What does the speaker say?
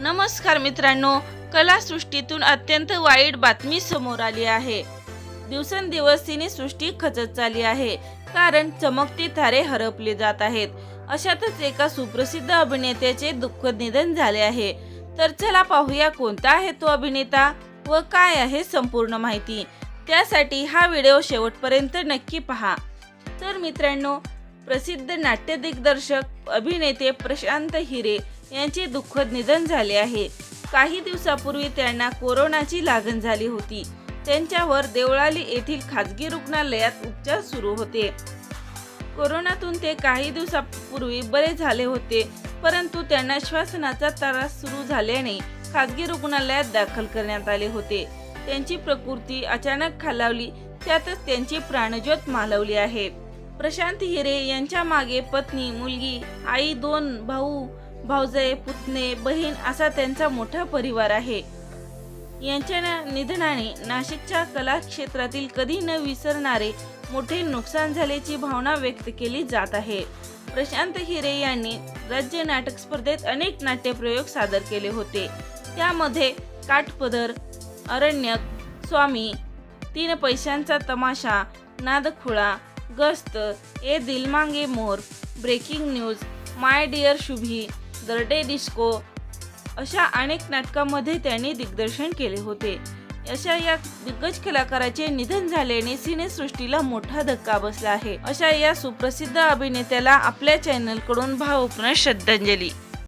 नमस्कार मित्रांनो कलासृष्टीतून अत्यंत वाईट बातमी समोर आली आहे. दिवसेंदिवस सिनेसृष्टी खचत चालली आहे कारण चमकते तारे हरपले जात आहेत. अशातच एका सुप्रसिद्ध अभिनेत्याचे दुःखद निधन झाले आहे. तर चला पाहूया कोणता आहे तो अभिनेता व काय आहे संपूर्ण माहिती. त्यासाठी हा व्हिडिओ शेवटपर्यंत नक्की पहा. तर मित्रांनो प्रसिद्ध नाट्य दिग्दर्शक अभिनेते प्रशांत हिरे यांचे दुःखद निधन झाले आहे. काही दिवसापूर्वी त्यांना कोरोनाची लागण झाली होती. त्यांच्यावर देवळाली येथील खाजगी रुग्णालयात उपचार सुरू होते. कोरोनातून ते काही दिवसापूर्वी बरे झाले होते परंतु त्यांना श्वासनाचा त्रास सुरू झाल्याने खाजगी रुग्णालयात दाखल करण्यात आले होते. त्यांची प्रकृती अचानक खालावली त्यातच त्यांची प्राणज्योत मालवली आहे. प्रशांत हिरे यांच्या मागे पत्नी मुलगी आई दोन भाऊ भाऊजय पुतणे बहीण असा त्यांचा मोठा परिवार आहे. यांच्या निधनाने नाशिकच्या कला क्षेत्रातील कधी न विसरणारे मोठे नुकसान झाल्याची भावना व्यक्त केली जात आहे. प्रशांत हिरे यांनी राज्य नाटक स्पर्धेत अनेक नाट्यप्रयोग सादर केले होते. त्यामध्ये काठपदर अरण्यक स्वामी तीन पैशांचा तमाशा नादखुळा गस्त Ye Dil Maange more breaking news my dear Shubhi दरडे डिस्को अशा अनेक नाटकांमध्ये त्यांनी दिग्दर्शन केले होते. अशा या दिग्गज कलाकाराचे निधन झाल्याने सिनेसृष्टीला मोठा धक्का बसला आहे. अशा या सुप्रसिद्ध अभिनेत्याला आपल्या चॅनलकडून भावपूर्ण श्रद्धांजली.